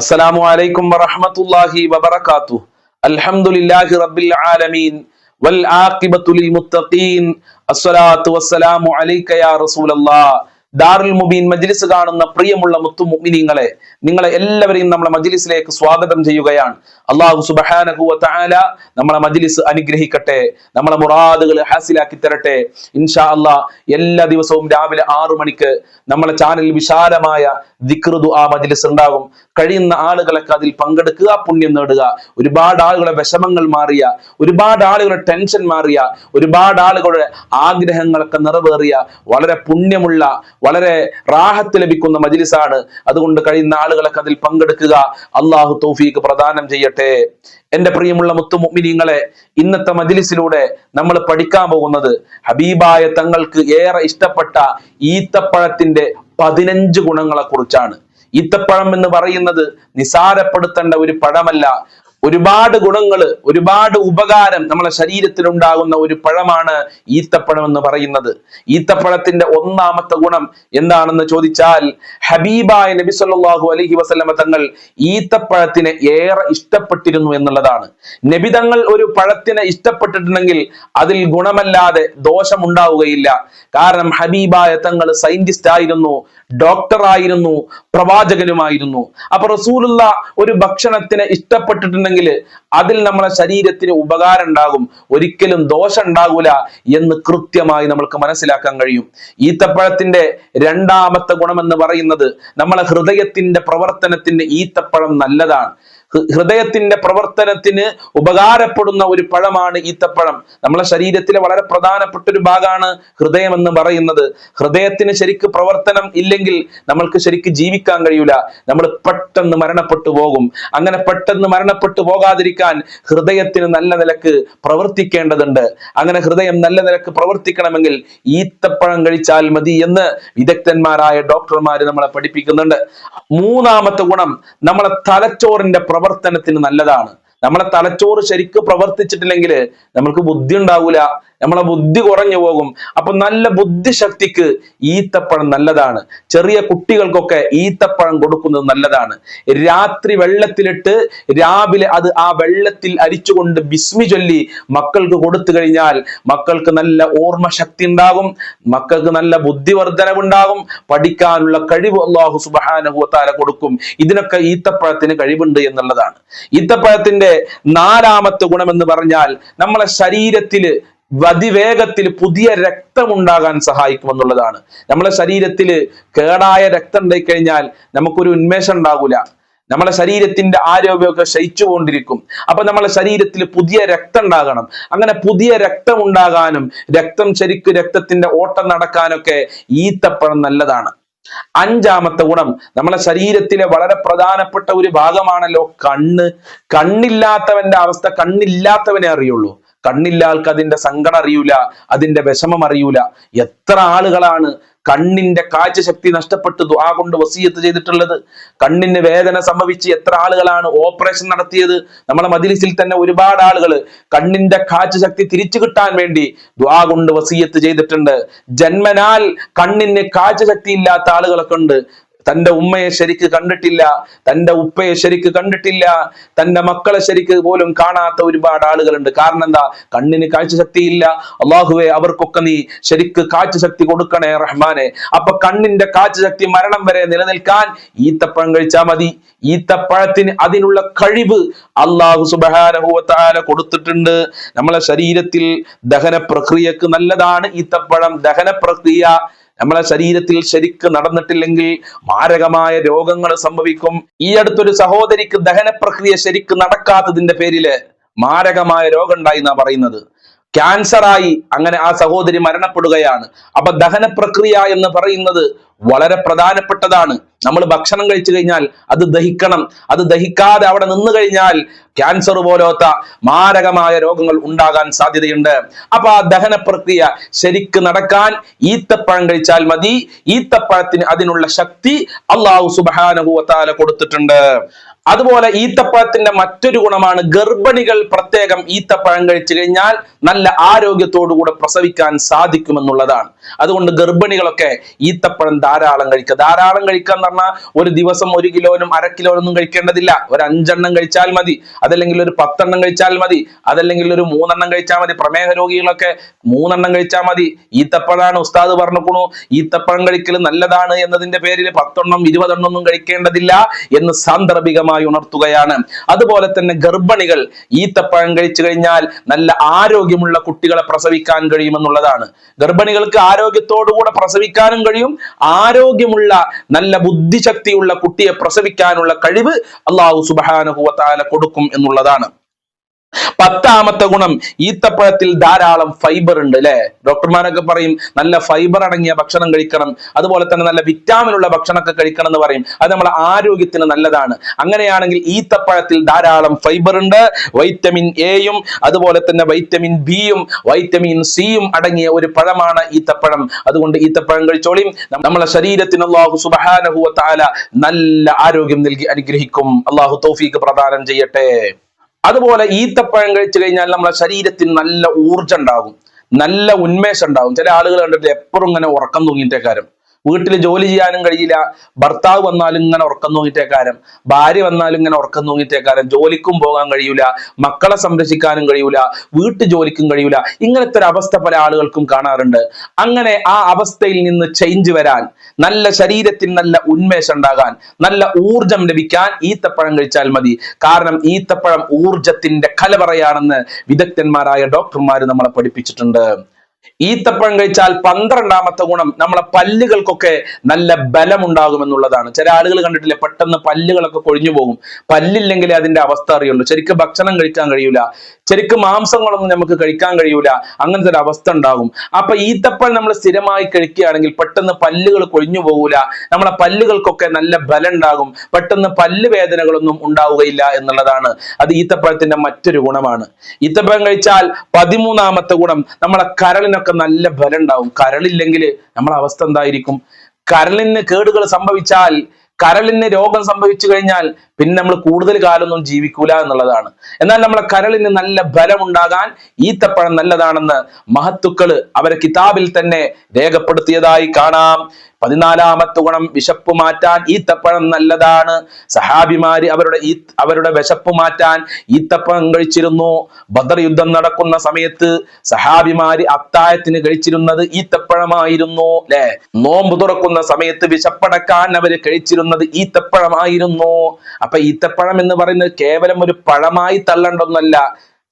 അസ്സലാമു അലൈക്കും വറഹ്മത്തുള്ളാഹി വബറകാതുഹു അൽഹംദുലില്ലാഹി റബ്ബിൽ ആലമീൻ. വൽ ആഖിബത്തു ലിൽ മുത്തഖീൻ. അസ്സലാത്തു വസ്സലാമു അലൈക യാ റസൂലല്ലാഹ് ദാറുൽ മുബീൻ മജ്ലിസ് കാണുന്ന പ്രിയമുള്ള മുത്തു മുഅ്മിനീങ്ങളെ നിങ്ങളെ എല്ലാവരെയും നമ്മളെ മജ്ലിസിലേക്ക് സ്വാഗതം ചെയ്യുകയാണ്. അള്ളാഹു സുബ്ഹാനഹു വ തആല നമ്മളെ മജ്ലിസ് അനുഗ്രഹിക്കട്ടെ നമ്മളെ മുറാദുകൾ ഹാസിലാക്കി തരട്ടെ. ഇൻഷാ അല്ലാഹ് എല്ലാ ദിവസവും രാവിലെ ആറു മണിക്ക് നമ്മളെ ചാനലിൽ വിശാലമായ ദിക്ർ ആ മജ്ലിസ് ഉണ്ടാകും. കഴിയുന്ന ആളുകളൊക്കെ അതിൽ പങ്കെടുക്കുക പുണ്യം നേടുക. ഒരുപാട് ആളുകളെ വിഷമങ്ങൾ മാറിയ ഒരുപാട് ആളുകളുടെ ടെൻഷൻ മാറിയ ഒരുപാട് ആളുകളുടെ ആഗ്രഹങ്ങളൊക്കെ നിറവേറിയ വളരെ പുണ്യമുള്ള വളരെ റാഹത്ത് ലഭിക്കുന്ന മജിലിസാണ്. അതുകൊണ്ട് കഴിയുന്ന ആളുകളൊക്കെ അതിൽ പങ്കെടുക്കുക. അള്ളാഹു തൗഫീഖ് പ്രദാനം ചെയ്യട്ടെ. എന്റെ പ്രിയമുള്ള മുത്തു മുഅ്മിനീങ്ങളെ ഇന്നത്തെ മജിലിസിലൂടെ നമ്മൾ പഠിക്കാൻ പോകുന്നത് ഹബീബായ തങ്ങൾക്ക് ഏറെ ഇഷ്ടപ്പെട്ട ഈത്തപ്പഴത്തിന്റെ പതിനഞ്ച് ഗുണങ്ങളെ കുറിച്ചാണ് ഈത്തപ്പഴം എന്ന് പറയുന്നത് നിസാരപ്പെടുത്തേണ്ട ഒരു പഴമല്ല. ഒരുപാട് ഗുണങ്ങൾ ഒരുപാട് ഉപകാരം നമ്മളെ ശരീരത്തിൽ ഉണ്ടാകുന്ന ഒരു പഴമാണ് ഈത്തപ്പഴം എന്ന് പറയുന്നത്. ഈത്തപ്പഴത്തിന്റെ ഒന്നാമത്തെ ഗുണം എന്താണെന്ന് ചോദിച്ചാൽ ഹബീബായ നബി സല്ലല്ലാഹു അലൈഹി വസല്ലമ തങ്ങൾ ഈത്തപ്പഴത്തിനെ ഏറെ ഇഷ്ടപ്പെട്ടിരുന്നു എന്നുള്ളതാണ്. നബി തങ്ങൾ ഒരു പഴത്തിനെ ഇഷ്ടപ്പെട്ടിട്ടുണ്ടെങ്കിൽ അതിൽ ഗുണമല്ലാതെ ദോഷമുണ്ടാവുകയില്ല. കാരണം ഹബീബായ തങ്ങൾ സയന്റിസ്റ്റ് ആയിരുന്നു ഡോക്ടർ ആയിരുന്നു പ്രവാചകനുമായിരുന്നു. അപ്പൊ റസൂലുള്ള ഒരു ഭക്ഷണത്തിനെ ഇഷ്ടപ്പെട്ടിട്ടുണ്ടെങ്കിൽ അതിൽ നമ്മളെ ശരീരത്തിന് ഉപകാരം ഉണ്ടാകും. ഒരിക്കലും ദോഷം ഉണ്ടാകൂല എന്ന് കൃത്യമായി നമ്മൾക്ക് മനസ്സിലാക്കാൻ കഴിയും. ഈത്തപ്പഴത്തിന്റെ രണ്ടാമത്തെ ഗുണമെന്ന് പറയുന്നത് നമ്മളെ ഹൃദയത്തിന്റെ പ്രവർത്തനത്തിന് ഈത്തപ്പഴം നല്ലതാണ്. ഹൃദയത്തിന്റെ പ്രവർത്തനത്തിന് ഉപകാരപ്പെടുന്ന ഒരു പഴമാണ് ഈത്തപ്പഴം. നമ്മളെ ശരീരത്തിലെ വളരെ പ്രധാനപ്പെട്ട ഒരു ഭാഗമാണ് ഹൃദയം എന്ന് പറയുന്നത്. ഹൃദയത്തിന് ശരിക്ക് പ്രവർത്തനം ഇല്ലെങ്കിൽ നമ്മൾക്ക് ശരിക്ക് ജീവിക്കാൻ കഴിയൂല. നമ്മൾ പെട്ടെന്ന് മരണപ്പെട്ടു പോകും. അങ്ങനെ പെട്ടെന്ന് മരണപ്പെട്ടു പോകാതിരിക്കാൻ ഹൃദയത്തിന് നല്ല നിലയ്ക്ക് പ്രവർത്തിക്കേണ്ടതുണ്ട്. അങ്ങനെ ഹൃദയം നല്ല നിലയ്ക്ക് പ്രവർത്തിക്കണമെങ്കിൽ ഈത്തപ്പഴം കഴിച്ചാൽ മതി എന്ന് വിദഗ്ധന്മാരായ ഡോക്ടർമാർ നമ്മളെ പഠിപ്പിക്കുന്നുണ്ട്. മൂന്നാമത്തെ ഗുണം നമ്മളെ തലച്ചോറിന്റെ പ്രവർത്തനത്തിന് നല്ലതാണ്. നമ്മളെ തലച്ചോറ് ശരിക്കും പ്രവർത്തിച്ചിട്ടില്ലെങ്കിൽ നമ്മൾക്ക് ബുദ്ധി ഉണ്ടാവൂല. നമ്മളെ ബുദ്ധി കുറഞ്ഞു പോകും. അപ്പൊ നല്ല ബുദ്ധിശക്തിക്ക് ഈത്തപ്പഴം നല്ലതാണ്. ചെറിയ കുട്ടികൾക്കൊക്കെ ഈത്തപ്പഴം കൊടുക്കുന്നത് നല്ലതാണ്. രാത്രി വെള്ളത്തിലിട്ട് രാവിലെ അത് ആ വെള്ളത്തിൽ അരിച്ചുകൊണ്ട് ബിസ്മി ചൊല്ലി മക്കൾക്ക് കൊടുത്തു കഴിഞ്ഞാൽ മക്കൾക്ക് നല്ല ഓർമ്മശക്തി ഉണ്ടാകും. മക്കൾക്ക് നല്ല ബുദ്ധിവർദ്ധനവുണ്ടാകും. പഠിക്കാനുള്ള കഴിവ് അള്ളാഹു സുബാനഹു താല കൊടുക്കും. ഇതിനൊക്കെ ഈത്തപ്പഴത്തിന് കഴിവുണ്ട് എന്നുള്ളതാണ്. ഈത്തപ്പഴത്തിന്റെ നാലാമത്തെ ഗുണമെന്ന് പറഞ്ഞാൽ നമ്മളെ ശരീരത്തിൽ അതിവേഗത്തിൽ പുതിയ രക്തം ഉണ്ടാകാൻ സഹായിക്കുമെന്നുള്ളതാണ്. നമ്മളെ ശരീരത്തിൽ കേടായ രക്തം ഉണ്ടായി കഴിഞ്ഞാൽ നമുക്കൊരു ഉന്മേഷം ഉണ്ടാകൂല. നമ്മളെ ശരീരത്തിന്റെ ആരോഗ്യമൊക്കെ ക്ഷയിച്ചുകൊണ്ടിരിക്കും അപ്പൊ നമ്മളെ ശരീരത്തിൽ പുതിയ രക്തം ഉണ്ടാകണം. അങ്ങനെ പുതിയ രക്തം ഉണ്ടാകാനും രക്തം ശരിക്ക് രക്തത്തിന്റെ ഓട്ടം നടക്കാനൊക്കെ ഈത്തപ്പഴം നല്ലതാണ്. അഞ്ചാമത്തെ ഗുണം നമ്മളെ ശരീരത്തിലെ വളരെ പ്രധാനപ്പെട്ട ഒരു ഭാഗമാണല്ലോ കണ്ണ്. കണ്ണില്ലാത്തവന്റെ അവസ്ഥ കണ്ണില്ലാത്തവനെ അറിയുള്ളൂ. കണ്ണില്ല ആൾക്ക് അതിന്റെ സങ്കടം അറിയൂല അതിന്റെ വിഷമം അറിയൂല. എത്ര ആളുകളാണ് കണ്ണിന്റെ കാഴ്ചശക്തി നഷ്ടപ്പെട്ട് ദുആ കൊണ്ട് വസീയത്ത് ചെയ്തിട്ടുള്ളത്? കണ്ണിന് വേദന സംഭവിച്ച് എത്ര ആളുകളാണ് ഓപ്പറേഷൻ നടത്തിയത്? നമ്മുടെ മജിലിസിൽ തന്നെ ഒരുപാട് ആളുകൾ കണ്ണിന്റെ കാഴ്ചശക്തി തിരിച്ചു കിട്ടാൻ വേണ്ടി ദുആ കൊണ്ട് വസീയത്ത് ചെയ്തിട്ടുണ്ട്. ജന്മനാൽ കണ്ണിന് കാഴ്ചശക്തി ഇല്ലാത്ത ആളുകളൊക്കെ ഉണ്ട്. തന്റെ ഉമ്മയെ ശരിക്ക് കണ്ടിട്ടില്ല തന്റെ ഉപ്പയെ ശരിക്ക് കണ്ടിട്ടില്ല തന്റെ മക്കളെ ശരിക്ക് പോലും കാണാത്ത ഒരുപാട് ആളുകളുണ്ട്. കാരണം എന്താ? കണ്ണിന് കാഴ്ച കാഴ്ചശക്തിയില്ല അള്ളാഹുവെ അവർക്കൊക്കെ നീ ശരിക്ക് കാഴ്ച ശക്തി കൊടുക്കണേ റഹ്മാനെ. അപ്പൊ കണ്ണിന്റെ കാഴ്ച ശക്തി മരണം വരെ നിലനിൽക്കാൻ ഈത്തപ്പഴം കഴിച്ചാൽ മതി. ഈത്തപ്പഴത്തിന് അതിനുള്ള കഴിവ് അള്ളാഹു സുബാനഹുവത്താല കൊടുത്തിട്ടുണ്ട്. നമ്മളെ ശരീരത്തിൽ ദഹന പ്രക്രിയക്ക് നല്ലതാണ് ഈത്തപ്പഴം. ദഹന പ്രക്രിയ നമ്മളെ ശരീരത്തിൽ ശരിക്ക് നടന്നിട്ടില്ലെങ്കിൽ മാരകമായ രോഗങ്ങൾ സംഭവിക്കും. ഈ അടുത്തൊരു സഹോദരിക്ക് ദഹന പ്രക്രിയ ശരിക്ക് നടക്കാത്തതിന്റെ പേരിൽ മാരകമായ രോഗം ഉണ്ടായി എന്നാ പറയുന്നത്. ക്യാൻസറായി അങ്ങനെ ആ സഹോദരി മരണപ്പെടുകയാണ്. അപ്പൊ ദഹന പ്രക്രിയ എന്ന് പറയുന്നത് വളരെ പ്രധാനപ്പെട്ടതാണ്. നമ്മൾ ഭക്ഷണം കഴിച്ചു കഴിഞ്ഞാൽ അത് ദഹിക്കണം. അത് ദഹിക്കാതെ അവിടെ നിന്ന് കഴിഞ്ഞാൽ ക്യാൻസർ പോലത്തെ മാരകമായ രോഗങ്ങൾ ഉണ്ടാകാൻ സാധ്യതയുണ്ട്. അപ്പൊ ആ ദഹന പ്രക്രിയ ശരിക്ക് നടക്കാൻ ഈത്തപ്പഴം കഴിച്ചാൽ മതി. ഈത്തപ്പഴത്തിന് അതിനുള്ള ശക്തി അള്ളാഹു സുബാനുഭവത്താല കൊടുത്തിട്ടുണ്ട്. അതുപോലെ ഈത്തപ്പഴത്തിന്റെ മറ്റൊരു ഗുണമാണ് ഗർഭിണികൾ പ്രത്യേകം ഈത്തപ്പഴം കഴിച്ചു കഴിഞ്ഞാൽ നല്ല ആരോഗ്യത്തോടു കൂടെ പ്രസവിക്കാൻ സാധിക്കുമെന്നുള്ളതാണ്. അതുകൊണ്ട് ഗർഭിണികളൊക്കെ ഈത്തപ്പഴം ധാരാളം കഴിക്കുക. ധാരാളം കഴിക്കുക എന്ന് പറഞ്ഞാൽ ഒരു ദിവസം ഒരു കിലോനും അര കിലോനൊന്നും കഴിക്കേണ്ടതില്ല. ഒരു അഞ്ചെണ്ണം കഴിച്ചാൽ മതി. അതല്ലെങ്കിൽ ഒരു പത്തെണ്ണം കഴിച്ചാൽ മതി. അതല്ലെങ്കിൽ ഒരു മൂന്നെണ്ണം കഴിച്ചാൽ മതി. പ്രമേഹ രോഗികളൊക്കെ മൂന്നെണ്ണം കഴിച്ചാൽ മതി. ഈത്തപ്പഴമാണ് ഉസ്താദ് പറഞ്ഞുകൊണു ഈത്തപ്പഴം കഴിക്കൽ നല്ലതാണ് എന്നതിന്റെ പേരിൽ പത്തെണ്ണം ഇരുപതെണ്ണം ഒന്നും കഴിക്കേണ്ടതില്ല എന്ന് സാന്ദർഭികമായി ഉണർത്തുകയാണ്. അതുപോലെ തന്നെ ഗർഭിണികൾ ഈത്തപ്പഴം കഴിച്ചു കഴിഞ്ഞാൽ നല്ല ആരോഗ്യമുള്ള കുട്ടികളെ പ്രസവിക്കാൻ കഴിയുമെന്നുള്ളതാണ്. ഗർഭിണികൾക്ക് ആരോഗ്യത്തോടുകൂടെ പ്രസവിക്കാനും കഴിയും. ആരോഗ്യമുള്ള നല്ല ബുദ്ധിശക്തിയുള്ള കുട്ടിയെ പ്രസവിക്കാനുള്ള കഴിവ് അള്ളാഹു സുബാനുഭവത്താല കൊടുക്കും എന്നുള്ളതാണ്. പത്താമത്തെ ഗുണം ഈത്തപ്പഴത്തിൽ ധാരാളം ഫൈബർ ഉണ്ട് അല്ലെ? ഡോക്ടർമാരൊക്കെ പറയും നല്ല ഫൈബർ അടങ്ങിയ ഭക്ഷണം കഴിക്കണം അതുപോലെ തന്നെ നല്ല വിറ്റാമിൻ ഉള്ള ഭക്ഷണമൊക്കെ കഴിക്കണം എന്ന് പറയും. അത് നമ്മുടെ ആരോഗ്യത്തിന് നല്ലതാണ്. അങ്ങനെയാണെങ്കിൽ ഈത്തപ്പഴത്തിൽ ധാരാളം ഫൈബർ ഉണ്ട് വൈറ്റമിൻ എയും അതുപോലെ തന്നെ വൈറ്റമിൻ ബിയും വൈറ്റമിൻ സിയും അടങ്ങിയ ഒരു പഴമാണ് ഈത്തപ്പഴം. അതുകൊണ്ട് ഈത്തപ്പഴം കഴിച്ചോളിയും നമ്മളെ ശരീരത്തിന് അള്ളാഹു സുബാനഹുവ താല നല്ല ആരോഗ്യം നൽകി അനുഗ്രഹിക്കും. അള്ളാഹു തൗഫീഖ് പ്രദാനം ചെയ്യട്ടെ. അതുപോലെ ഈത്തപ്പഴം കഴിച്ചു കഴിഞ്ഞാൽ നമ്മുടെ ശരീരത്തിന് നല്ല ഊർജം ഉണ്ടാകും. നല്ല ഉന്മേഷം ഉണ്ടാകും. ചില ആളുകൾ കണ്ടിട്ട് എപ്പോഴും ഇങ്ങനെ ഉറക്കം തൂങ്ങിയിട്ടേക്കാരം. വീട്ടിൽ ജോലി ചെയ്യാനും കഴിയില്ല. ഭർത്താവ് വന്നാലും ഇങ്ങനെ ഉറക്കം തൂങ്ങിട്ടേക്കാരം. ഭാര്യ വന്നാലും ഇങ്ങനെ ഉറക്കം തൂങ്ങിട്ടേക്കാരം. ജോലിക്കും പോകാൻ കഴിയൂല. മക്കളെ സംരക്ഷിക്കാനും കഴിയൂല. വീട്ടു ജോലിക്കും കഴിയൂല. ഇങ്ങനത്തെ ഒരു അവസ്ഥ പല ആളുകൾക്കും കാണാറുണ്ട്. അങ്ങനെ ആ അവസ്ഥയിൽ നിന്ന് ചേഞ്ച് വരാൻ നല്ല ശരീരത്തിന് നല്ല ഉന്മേഷം ഉണ്ടാകാൻ നല്ല ഊർജം ലഭിക്കാൻ ഈത്തപ്പഴം കഴിച്ചാൽ മതി. കാരണം ഈത്തപ്പഴം ഊർജത്തിന്റെ കലവറയാണെന്ന് വിദഗ്ധന്മാരായ ഡോക്ടർമാർ നമ്മളെ പഠിപ്പിച്ചിട്ടുണ്ട്. ഈത്തപ്പഴം കഴിച്ചാൽ പന്ത്രണ്ടാമത്തെ ഗുണം നമ്മളെ പല്ലുകൾക്കൊക്കെ നല്ല ബലമുണ്ടാകുമെന്നുള്ളതാണ്. ചില ആളുകൾ കണ്ടിട്ടില്ലേ? പെട്ടെന്ന് പല്ലുകളൊക്കെ കൊഴിഞ്ഞു പോകും. പല്ലില്ലെങ്കിൽ അതിന്റെ അവസ്ഥ അറിയുള്ളൂ. ശരിക്കും ഭക്ഷണം കഴിക്കാൻ കഴിയൂല. ശരിക്കും മാംസങ്ങളൊന്നും നമുക്ക് കഴിക്കാൻ കഴിയൂല. അങ്ങനത്തെ ഒരു അവസ്ഥ ഉണ്ടാകും. അപ്പൊ ഈത്തപ്പഴം നമ്മൾ സ്ഥിരമായി കഴിക്കുകയാണെങ്കിൽ പെട്ടെന്ന് പല്ലുകൾ കൊഴിഞ്ഞു പോകൂല. നമ്മളെ പല്ലുകൾക്കൊക്കെ നല്ല ബലം ഉണ്ടാകും പെട്ടെന്ന് പല്ല് വേദനകളൊന്നും ഉണ്ടാവുകയില്ല എന്നുള്ളതാണ്. അത് ഈത്തപ്പഴത്തിന്റെ മറ്റൊരു ഗുണമാണ്. ഈത്തപ്പഴം കഴിച്ചാൽ പതിമൂന്നാമത്തെ ഗുണം നമ്മളെ കരളിനൊക്കെ നല്ല ബലം ഉണ്ടാവും കരളില്ലെങ്കിൽ നമ്മളെ അവസ്ഥ എന്തായിരിക്കും? കരളിന് കേടുകൾ സംഭവിച്ചാൽ കരളിന് രോഗം സംഭവിച്ചു കഴിഞ്ഞാൽ പിന്നെ നമ്മൾ കൂടുതൽ കാലമൊന്നും ജീവിക്കൂല എന്നുള്ളതാണ്. എന്നാൽ നമ്മളെ കരളിന് നല്ല ബലമുണ്ടാകാൻ ഈത്തപ്പഴം നല്ലതാണെന്ന് മഹത്തുക്കൾ അവരെ കിതാബിൽ തന്നെ രേഖപ്പെടുത്തിയതായി കാണാം. പതിനാലാമത്തെ ഗുണം വിശപ്പ് മാറ്റാൻ ഈത്തപ്പഴം നല്ലതാണ്. സഹാബിമാര് അവരുടെ ഈ അവരുടെ വിശപ്പ് മാറ്റാൻ ഈത്തപ്പഴം കഴിച്ചിരുന്നു. ബദർ യുദ്ധം നടക്കുന്ന സമയത്ത് സഹാബിമാര് അത്തായത്തിന് കഴിച്ചിരുന്നത് ഈത്തപ്പഴമായിരുന്നു അല്ലെ നോമ്പ് തുറക്കുന്ന സമയത്ത് വിശപ്പടക്കാൻ അവർ കഴിച്ചിരുന്നത് ഈത്തപ്പഴമായിരുന്നു. അപ്പൊ ഈത്തപ്പഴം എന്ന് പറയുന്നത് കേവലം ഒരു പഴമായി തള്ളണ്ടൊന്നല്ല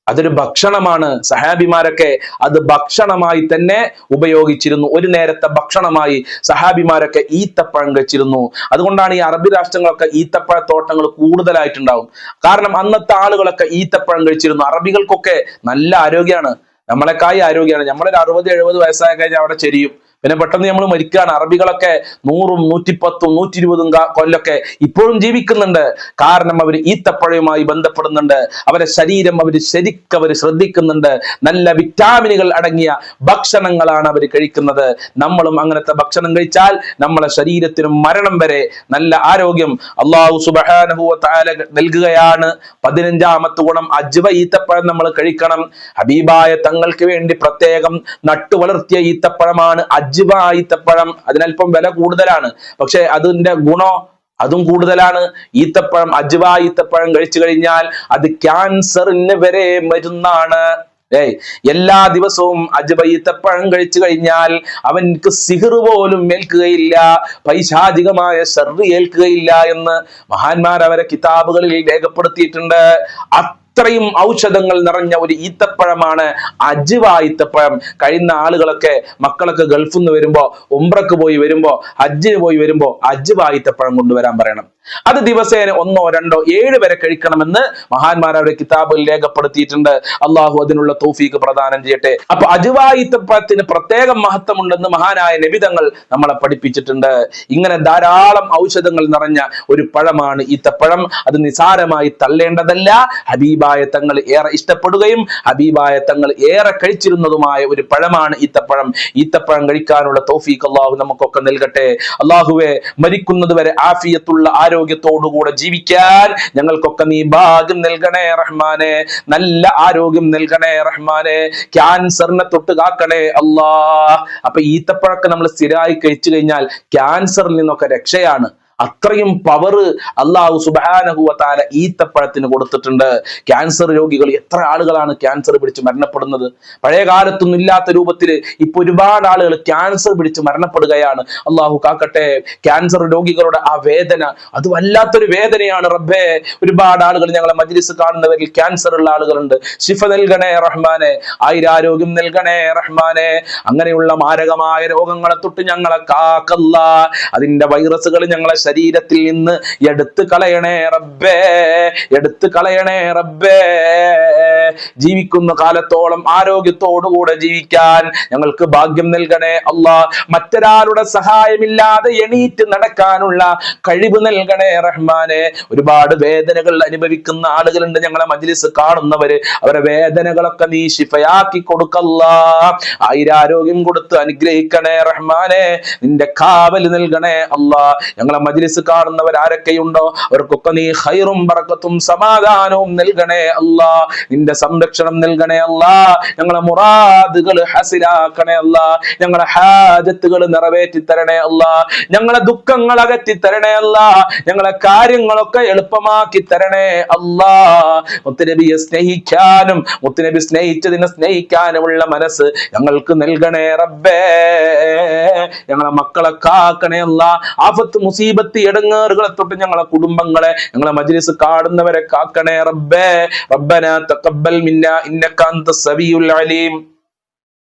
അതൊരു ഭക്ഷണമാണ്. സഹാബിമാരൊക്കെ അത് ഭക്ഷണമായി തന്നെ ഉപയോഗിച്ചിരുന്നു. ഒരു നേരത്തെ ഭക്ഷണമായി സഹാബിമാരൊക്കെ ഈത്തപ്പഴം കഴിച്ചിരുന്നു. അതുകൊണ്ടാണ് ഈ അറബി രാഷ്ട്രങ്ങളൊക്കെ ഈത്തപ്പഴ തോട്ടങ്ങൾ കൂടുതലായിട്ടുണ്ടാവും. കാരണം അന്നത്തെ ആളുകളൊക്കെ ഈത്തപ്പഴം കഴിച്ചിരുന്നു. അറബികൾക്കൊക്കെ നല്ല ആരോഗ്യമാണ് നമ്മളെക്കായി ആരോഗ്യമാണ് നമ്മളൊരു അറുപത് എഴുപത് വയസ്സായ കഴിഞ്ഞാൽ അവിടെ ചെരിയും. പിന്നെ പെട്ടെന്ന് നമ്മൾ മരിക്കുകയാണ്. അറബികളൊക്കെ നൂറും നൂറ്റിപ്പത്തും നൂറ്റി ഇരുപതും കൊല്ലൊക്കെ ഇപ്പോഴും ജീവിക്കുന്നുണ്ട്. കാരണം അവർ ഈത്തപ്പഴയുമായി ബന്ധപ്പെടുന്നുണ്ട്. അവരെ ശരീരം അവർ ശരിക്കും അവർ ശ്രദ്ധിക്കുന്നുണ്ട്. നല്ല വിറ്റാമിനുകൾ അടങ്ങിയ ഭക്ഷണങ്ങളാണ് അവർ കഴിക്കുന്നത്. നമ്മളും അങ്ങനത്തെ ഭക്ഷണം കഴിച്ചാൽ നമ്മളെ ശരീരത്തിനും മരണം വരെ നല്ല ആരോഗ്യം അള്ളാഹു സുബഹാനുഭവ നൽകുകയാണ്. പതിനഞ്ചാമത്തെ ഗുണം അജ്വ ഈത്തപ്പഴം നമ്മൾ കഴിക്കണം. ഹബീബായ തങ്ങൾക്ക് വേണ്ടി പ്രത്യേകം നട്ടുവളർത്തിയ ഈത്തപ്പഴമാണ് അജ്വ ഈത്തപ്പഴം അതിനല്പം വില കൂടുതലാണ്. പക്ഷെ അതിന്റെ ഗുണോ അതും കൂടുതലാണ്. ഈത്തപ്പഴം അജ്വ ഈത്തപ്പഴം കഴിച്ചു കഴിഞ്ഞാൽ അത് ക്യാൻസറിന് വരെ മരുന്നാണ്. ഏയ് എല്ലാ ദിവസവും അജബ ഈത്തപ്പഴം കഴിച്ചു കഴിഞ്ഞാൽ അവൻക്ക് സിഹിർ പോലും ഏൽക്കുകയില്ല പൈശാചികമായ ഷർറി ഏൽക്കുകയില്ല എന്ന് മഹാന്മാർ അവരെ കിതാബുകളിൽ രേഖപ്പെടുത്തിയിട്ടുണ്ട്. അത്രയും ഔഷധങ്ങൾ നിറഞ്ഞ ഒരു ഈത്തപ്പഴമാണ് അജ്വ ഈത്തപ്പഴം കഴിയുന്ന ആളുകളൊക്കെ മക്കളൊക്കെ ഗൾഫിൽ നിന്ന് വരുമ്പോ ഉംറക്ക് പോയി വരുമ്പോ ഹജ്ജിന് പോയി വരുമ്പോ അജ്വ ഈത്തപ്പഴം കൊണ്ടുവരാൻ പറയണം. അത് ദിവസേന ഒന്നോ രണ്ടോ ഏഴ് വരെ കഴിക്കണമെന്ന് മഹാന്മാർ അവരുടെ കിതാബിൽ രേഖപ്പെടുത്തിയിട്ടുണ്ട്. അള്ളാഹു അതിനുള്ള തോഫീക്ക് പ്രദാനം ചെയ്യട്ടെ. അപ്പൊ അജുവായിത്തപ്പത്തിന് പ്രത്യേകം മഹത്വമുണ്ടെന്ന് മഹാനായ നബിതങ്ങൾ നമ്മളെ പഠിപ്പിച്ചിട്ടുണ്ട്. ഇങ്ങനെ ധാരാളം ഔഷധങ്ങൾ നിറഞ്ഞ ഒരു പഴമാണ് ഈത്തപ്പഴം. അത് നിസാരമായി തള്ളേണ്ടതല്ല. ഹബീബായ തങ്ങൾ ഏറെ ഇഷ്ടപ്പെടുകയും ഹബീബായ തങ്ങൾ ഏറെ കഴിച്ചിരുന്നതുമായ ഒരു പഴമാണ് ഈത്തപ്പഴം. ഈത്തപ്പഴം കഴിക്കാനുള്ള തോഫീക്ക് അള്ളാഹു നമുക്കൊക്കെ നൽകട്ടെ. അള്ളാഹുവെ മരിക്കുന്നത് വരെ ആഫിയത്തുള്ള ആരോഗ്യം ആരോഗ്യത്തോടുകൂടെ ജീവിക്കാൻ ഞങ്ങൾക്കൊക്കെ നീ ഭാഗ്യം നൽകണേ റഹ്മാനെ. നല്ല ആരോഗ്യം നൽകണേ റഹ്മാനെ. ക്യാൻസറിനെ തൊട്ട് കാക്കണേ അല്ലാ അപ്പൊ ഈത്തപ്പഴൊക്കെ നമ്മൾ സ്ഥിരമായി കഴിച്ചു കഴിഞ്ഞാൽ ക്യാൻസറിൽ നിന്നൊക്കെ രക്ഷയാണ്. അത്രയും പവർ അള്ളാഹു സുബാനഹുവത്താല ഈത്തപ്പഴത്തിന് കൊടുത്തിട്ടുണ്ട്. ക്യാൻസർ രോഗികൾ എത്ര ആളുകളാണ് ക്യാൻസർ പിടിച്ച് മരണപ്പെടുന്നത്? പഴയ കാലത്തൊന്നും ഇല്ലാത്ത രൂപത്തിൽ ഇപ്പൊ ഒരുപാട് ആളുകൾ ക്യാൻസർ പിടിച്ച് മരണപ്പെടുകയാണ്. അള്ളാഹു കാക്കട്ടെ ക്യാൻസർ രോഗികളുടെ ആ വേദന അത് വല്ലാത്തൊരു വേദനയാണ് റബ്ബേ. ഒരുപാട് ആളുകൾ ഞങ്ങളെ മജ്ലിസ് കാണുന്നവരിൽ ക്യാൻസർ ഉള്ള ആളുകളുണ്ട്. ശിഫ നൽകണേ റഹ്മാനെ ആയിരാരോഗ്യം നൽകണേ റഹ്മാനെ. അങ്ങനെയുള്ള മാരകമായ രോഗങ്ങളെ തൊട്ട് ഞങ്ങളെ കാക്കല്ല. അതിന്റെ വൈറസുകൾ ഞങ്ങളെ ശരീരത്തിൽ നിന്ന് എടുത്തു കളയണേ റബ്ബേ എടുത്തു കളയണേ റബ്ബേ. ജീവിക്കുന്ന കാലത്തോളം ആരോഗ്യത്തോടുകൂടെ ജീവിക്കാൻ ഞങ്ങൾക്ക് ഭാഗ്യം നൽകണേ അള്ളാ മറ്റൊരാളുടെ സഹായമില്ലാതെ എണീറ്റ് നടക്കാനുള്ള കഴിവ് നൽകണേ റഹ്മാനെ. ഒരുപാട് വേദനകൾ അനുഭവിക്കുന്ന ആളുകളുണ്ട് ഞങ്ങളെ മജ്ലിസ് കാണുന്നവര്. അവരെ വേദനകളൊക്കെ നീ ശിഫയാക്കി കൊടുക്കല്ല. ആയിരാരോഗ്യം കൊടുത്ത് അനുഗ്രഹിക്കണേ റഹ്മാനെ. നിന്റെ കാവൽ നൽകണേ അല്ലാ. ഞങ്ങളെ മജ്ലിസ് കാണുന്നവർ ആരൊക്കെയുണ്ടോ? അവർക്കൊക്കെ നീ ഹൈറും പറക്കത്തും സമാധാനവും നൽകണേ അല്ലാ. നിന്റെ സംരക്ഷണം നൽകണേ അല്ല. ഞങ്ങളെ മുറാദുകൾ ഹസിലാക്കണേ അല്ല. ഞങ്ങളെ ഹാജത്തുകൾ നിറവേറ്റി തരണേ അല്ല. ഞങ്ങളെ ദുഃഖങ്ങൾ അകറ്റി തരണേ അല്ല. ഞങ്ങളെ കാര്യങ്ങളൊക്കെ എളുപ്പമാക്കി തരണേ അല്ലാ. മുത്തുനബിയെ സ്നേഹിക്കാനും മുത്തുനബി സ്നേഹിച്ചതിനെ സ്നേഹിക്കാനുമുള്ള മനസ്സ് ഞങ്ങൾക്ക് നൽകണേ റബ്ബേ. ഞങ്ങളെ മക്കളെ കാക്കണേ അല്ല. ആഫത്ത് മുസീബത്ത് ഇടങ്ങേറുകളെ തൊട്ട് ഞങ്ങളെ കുടുംബങ്ങളെ ഞങ്ങളെ മജ്ലിസ് കാണുന്നവരെ കാക്കണേ റബ്ബേ. റബ്ബന തഖബ്ബൽ മിന്ന ഇന്നക്കാന്ത സബിയുൽ അലീം.